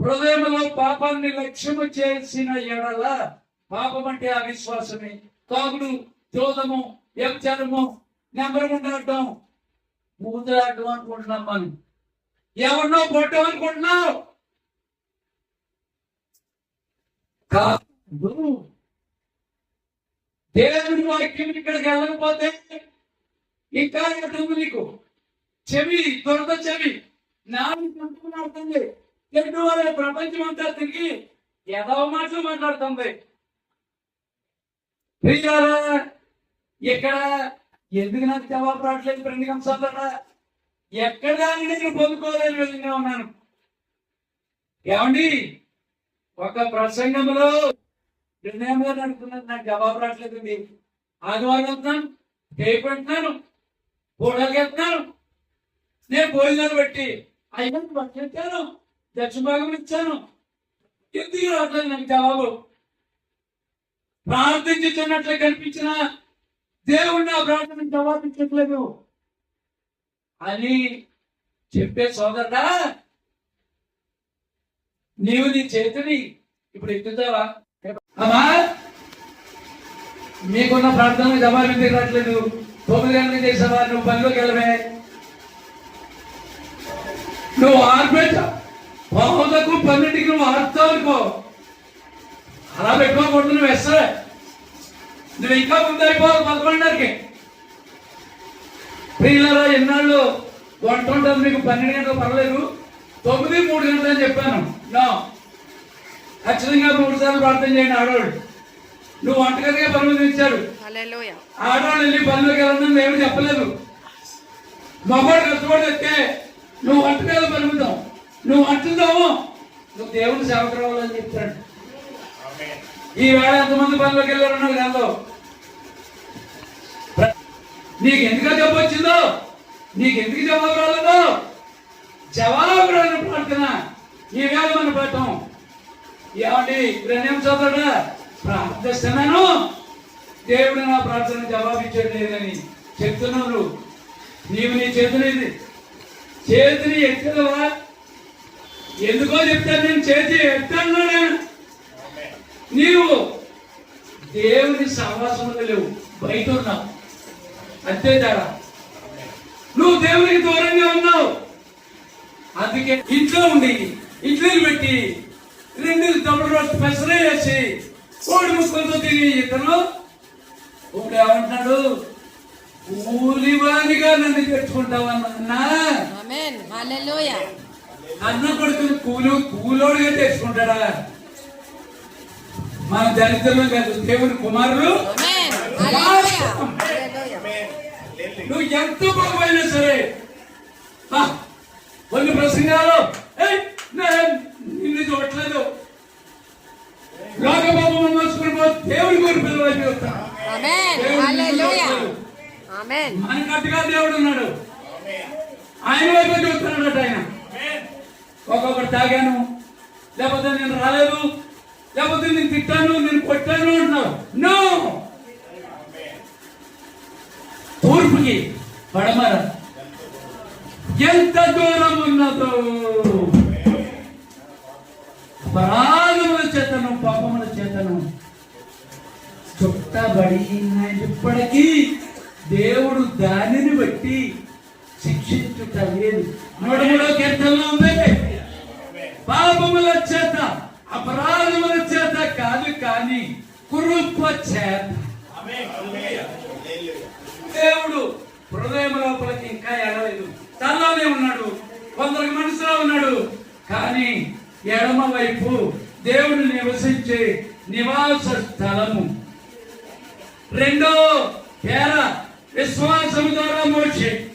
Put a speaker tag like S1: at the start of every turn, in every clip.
S1: హృదయంలో పాపాన్ని లక్ష్యము చేసిన ఎడల పాపం అంటే అవిశ్వాసమే తాగుడు జోదము వ్యభిచారము నెంబర్ ఉండటం అనుకుంటున్నాం మనం. ఎవరినో పట్టం అనుకుంటున్నావు? కాదు. దేవుని వాక్యం ఇక్కడికి వెళ్ళకపోతే ఇంకా ఎటు నీకు. చెవి దొరద చెవి. నాలుగు అవుతుంది చెడు అనే ప్రపంచం అంతా తిరిగి ఎదవ మాటలు మాట్లాడుతుంది. ఇక్కడ ఎందుకు నాకు జవాబు రావట్లేదు రెండు అంశాలరా ఎక్కడ దాన్ని నేను పొందుకోలేని విధంగా ఉన్నాను? ఏమండి? ఒక ప్రసంగంలో నిర్ణయం గారు నాకు జవాబు రావట్లేదు రావట్లేదండి ఆదివారం వస్తున్నాను చేపడుతున్నాను గోడలు నేను భోజనాలు పెట్టి అయినా పట్టించాను దక్షిణ భాగం ఇచ్చాను. ఎందుకు రావట్లేదు నాకు జవాబు? ప్రార్థించుతున్నట్లు కనిపించిన దేవుడు నా ప్రార్థన జవాబించట్లేదు అని చెప్పే సోదరుడా నీవు నీ చేతిని ఇప్పుడు ఎత్తుతావా? అమ్మా మీకున్న ప్రార్థనలు జవాబు ఎందుకు రావట్లేదు? తొమ్మిది గంటలకు చేసావా నువ్వు పనిలోకి వెళ్ళవే. నువ్వు ఆర్పేట పదకొండుకు పన్నెండుకి నువ్వు ఆడుతావు అనుకో. అలా పెట్టుకోకూడదు నువ్వు వేస్తా నువ్వు ఇంకా ముందు అయిపోవాలి పదకొండున్నరకి. ప్రియులరా ఎన్నాళ్ళు వంట ఉంటుంది మీకు పన్నెండు గంటలు పర్లేదు తొమ్మిది మూడు గంటలు అని చెప్పాను. నో. ఖచ్చితంగా మూడు సార్లు ప్రార్థన చేయండి ఆడవాళ్ళు. నువ్వు వంటగదిగా పనులు ఇచ్చాడు
S2: హల్లెలూయా.
S1: ఆడవాళ్ళు వెళ్ళి పనులకు వెళ్ళడం ఏమి చెప్పలేదు. మగవాడు కష్టపడి నువ్వు వంటకాలు పలుకుతావు నువ్వు వంటుతావు నువ్వు దేవుని సేవకురావు అని చెప్తాడు ఈ వేళ ఎంతమంది పనులకు వెళ్ళారు నాకు నీకు ఎందుకు జబ్బు వచ్చిందో? నీకు ఎందుకు జవాబు రాలేదో? జవాబు రాని ప్రార్థన ఈ వేళ మన పడటం ఏమండి రెండు చదువుడా ప్రార్థిస్తున్నాను. దేవుడు నా ప్రార్థన జవాబిచ్చాడు లేదని చెప్తున్నాను. నీవు నీ చేతిని చేతిని ఎత్తదవా ఎందుకో చెప్తాను నేను చేతి ఎత్తాను నీవు దేవుని సహవాసంలో లేవు బయట ఉన్నావు. అంతే తేడా. నువ్వు దేవునికి దూరంగా ఉన్నావు. అందుకే ఇంట్లో ఉండి ఇడ్లీలు పెట్టి రెండు తమ్ముడు రోజు పెసరే వేసి కోడి ముక్కలతో తిని ఇతను ఒకడు ఏమంటున్నాడు? కూలివానిగా నన్ను తెచ్చుకుంటావన్నా
S2: హల్లెలూయా
S1: అన్న కొడుకుని కూలి కూలోడుగా తెచ్చుకుంటాడా? మన దరిద్రం కాదు దేవుని కుమారులు
S2: ఆమేన్ హల్లెలూయా హల్లెలూయా
S1: నువ్వు ఎంత గొప్పైనా సరే. కొన్ని ప్రసంగాలు "ఏయ్, నేను నిన్ను చూడట్లేదు లోకపాపం మోసుకుని పో దేవుని కోరి పిల్లలు చూస్తా
S2: ఆమేన్ హల్లెలూయా ఆమేన్
S1: మనకట్టుగా దేవుడు ఉన్నాడు ఆయన వైపు చూస్తున్నాడట ఆయన ఒక్కొక్కటి తాగాను లేకపోతే నేను రాలేదు లేకపోతే నేను తిట్టాను నేను కొట్టాను అంటున్నావు నో తూర్పుకి పడమర. ఎంత దూరం ఉన్నదో అపరాధముల చేతను పాపముల చేతను చుట్టబడి ఇప్పటికీ దేవుడు దానిని బట్టి శిక్షించుట లేదు. నూట మూడో కీర్తనలో ఉంది. పాపముల చేత అపరాధముల చేత కాదు కానీ కురుప చేత. దేవుడు హృదయం లోపలికి ఇంకా ఎడలేదు తనలోనే ఉన్నాడు. కొందరికి మనసులో ఉన్నాడు. కానీ ఎడమ వైపు దేవుడు నివసించే నివాస స్థలము. రెండో పేర విశ్వాసము ద్వారా మోక్షే.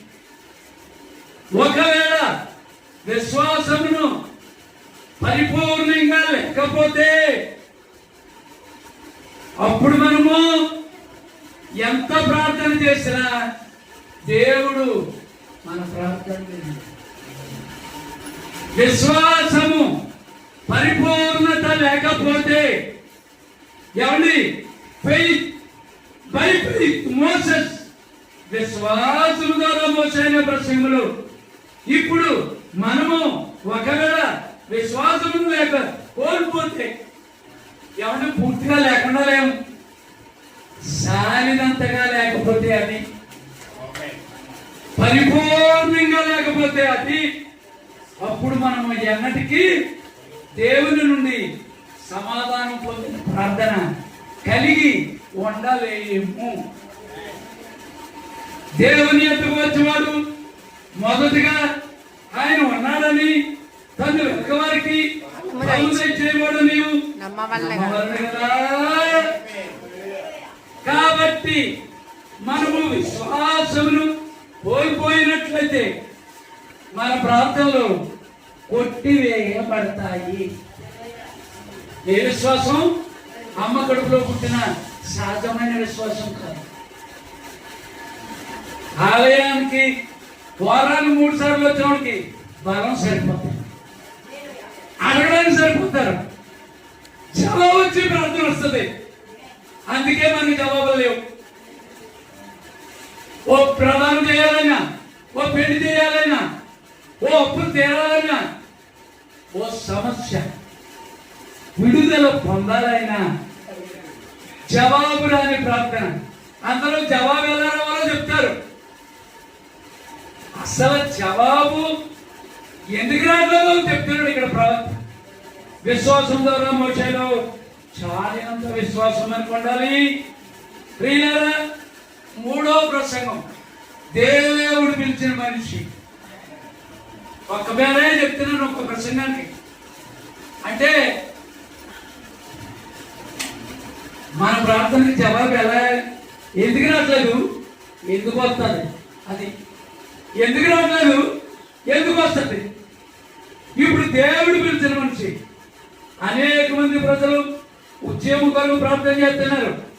S1: ఒకవేళ విశ్వాసమును పరిపూర్ణంగా లేకపోతే అప్పుడు మనము ఎంత ప్రార్థన చేసినా దేవుడు మన ప్రార్థన విశ్వాసము పరిపూర్ణత లేకపోతే ఏమండి? ఫెయిత్ బై ఫెయిత్ మోసెస్ విశ్వాసము ద్వారా మోసైన ప్రసంగులు ఇప్పుడు మనము ఒకవేళ విశ్వాసము లేక కోల్పోతే ఎవరిని పూర్తిగా లేకుండా లేము. సాలినంతగా లేకపోతే అని పరిపూర్ణంగా లేకపోతే అది అప్పుడు మనం ఎన్నటికీ దేవుని నుండి సమాధానం పొందిన ప్రార్థన కలిగి ఉండలేము. దేవుని ఎత్తుకు వచ్చేవాడు మొదటిగా ఆయన ఉన్నాడని తను వెనకవారికి చేయవాడు నీవు? కాబట్టి మనము విశ్వాసమును ఓడిపోయినట్లయితే మన ప్రాంతంలో కొట్టివేయబడతాయి. ఏ విశ్వాసం? అమ్మ కడుపులో పుట్టిన సహజమైన విశ్వాసం కాదు. ఆలయానికి వారానికి మూడు సార్లు వచ్చినోడికి బలం సరిపోతుంది. అడగడానికి సరిపోతారు. జవాబు వచ్చి ప్రార్థన వస్తుంది. అందుకే మనకి జవాబులు లేవు. ఓ ప్రధానం చేయాలన్నా ఓ పెళ్ళి చేయాలన్నా ఓ అప్పులు తీరాలన్నా ఓ సమస్య విడుదల పొందాలైనా జవాబు రాని ప్రార్థన. అందరూ జవాబు ఎలా రావాలో చెప్తారు. అసలు జవాబు ఎందుకు రావట్లేదో చెప్తున్నాడు ఇక్కడ ప్రవక్త. విశ్వాసం ద్వారా మోచేలో చాలినంత విశ్వాసం మనకు ఉండాలి. మూడో ప్రసంగం. దేవుడు పిలిచిన మనిషి. ఒక్క పేరే చెప్తున్నాను ఒక్క ప్రసంగానికి. అంటే మన ప్రార్థనకి జవాబు ఎలా? ఎందుకు రావట్లేదు? ఎందుకు వస్తుంది? అది. ఎందుకు రావట్లేదు? ఎందుకు వస్తుంది? ఇప్పుడు దేవుడు పిలిచిన మనిషి. అనేక మంది ప్రజలు ఉద్యమ ప్రార్థన చేస్తున్నారు.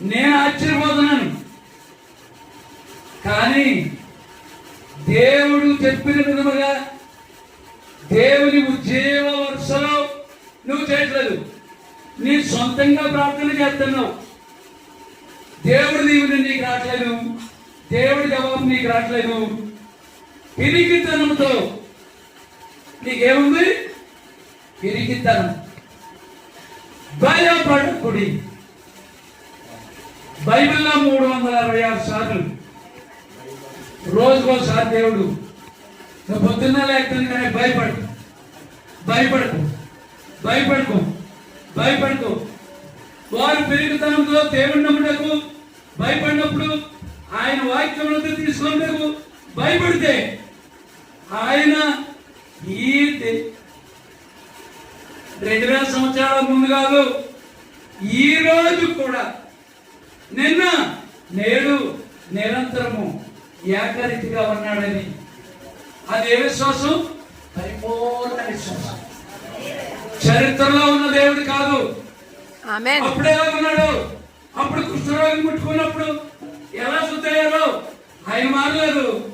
S1: నేను ఆశ్చర్యపోతున్నాను కానీ దేవుడు చెప్పిన విధముగా దేవుని ఉద్యోగ వరుసలో నువ్వు చేయట్లేదు. నీ సొంతంగా ప్రార్థన చేస్తున్నావు. దేవుడి దీవుని నీకు రావట్లేదు దేవుడి జవాబు నీకు రావట్లేదు పిరికితనంతో నీకేముంది? పిరికితనం. భయపడకుడి. బైబిల్లో మూడు వందల అరవై ఆరు సార్లు. రోజుకోసారి దేవుడు పొద్దున్న లేకపోతే భయపడు భయపడకు. భయపడకు. భయపడకు. వారు పెరుగుతనంతో దేవుడి నమ్ముటకు భయపడినప్పుడు ఆయన వాక్యములతో తీసుకున్నకు భయపడితే ఆయన ఈ రెండు వేల సంవత్సరాల ముందు కాదు ఈ రోజు కూడా నిన్న నేడు నిరంతరము ఏకరీతిగా ఉన్నాడని. అది ఏ విశ్వాసం? పరిపూర్ణ విశ్వాసం. చరిత్రలో ఉన్న దేవుడు కాదు. అప్పుడు ఎలా ఉన్నాడు. అప్పుడు కుష్ఠరోగం ముట్టుకున్నప్పుడు ఎలా శుద్ధయ్యారో ఆయన మారలేదు.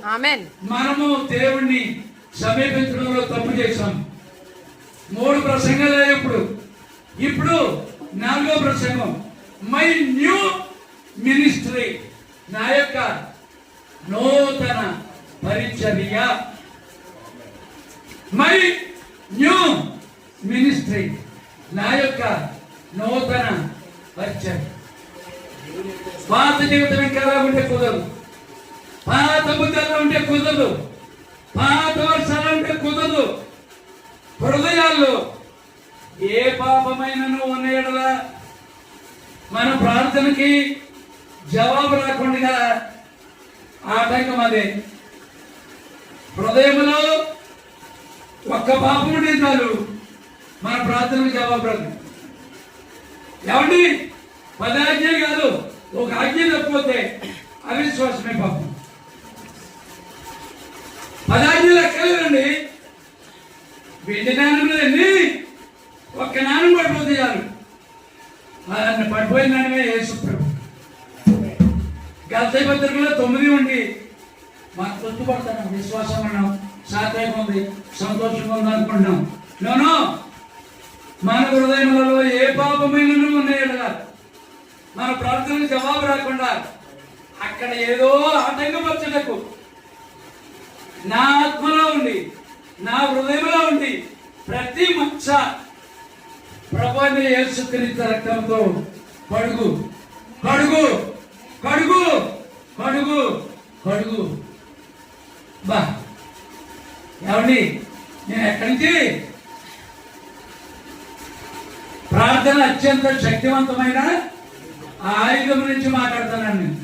S1: మనము దేవుణ్ణి సమీపించడంలో తప్పు చేశాం. మూడు ప్రసంగాలు ఇప్పుడు ఇప్పుడు నాలుగో ప్రసంగం. మై న్యూ మినిస్ట్రీ నా యొక్క నూతన పరిచర్య. మై న్యూ మినిస్ట్రీ నా యొక్క నూతన పరిచర్య. పాత జీవితం ఇంకా ఉంటే కుదరదు. పాత బుద్ధి ఉంటే కుదరదు. పాత వర్షాలు ఉంటే కుదరదు. హృదయాల్లో ఏ పాపమైనను ఉన్న మన ప్రార్థనకి జవాబు రాకుండా ఆటంకం అదే హృదయంలో ఒక్క పాపం ఉంటే చాలు మన ప్రార్థనకు జవాబు రాదు. ఏమండి? పది ఆజ్ఞలు కాదు ఒక ఆజ్ఞ తప్పిపోతే అవిశ్వాసమే పాపం. పది ఆజ్ఞలు ఎక్కలేదండి వెండి నాణ్యం ఎన్ని ఒక్క నాణ్యం పడిపోతే చాలు. అదన్న పడిపోయిన నాణ్యమే యేసు ప్రభు పత్రికలో తొమ్మిది ఉండి మాకు తృప్తిపడతాం విశ్వాసం ఉన్నాం సాత్వికం ఉంది సంతోషంగా ఉంది అనుకుంటున్నాం నోనో మన హృదయములలో ఏ పాపమైన ఉన్నాయి మన ప్రార్థనకు జవాబు రాకుండా అక్కడ ఏదో ఆటంకపరచటకు నా ఆత్మలో ఉండి నా హృదయంలో ఉండి ప్రతి మచ్చ ప్రభాని యేసుక్రీస్తు రక్తంతో పడుగు పడుగు. కడుగు బా. ఏమండి? నేను ఎక్కడి నుంచి? ప్రార్థన అత్యంత శక్తివంతమైన ఆయుధం నుంచి మాట్లాడుతున్నాను నేను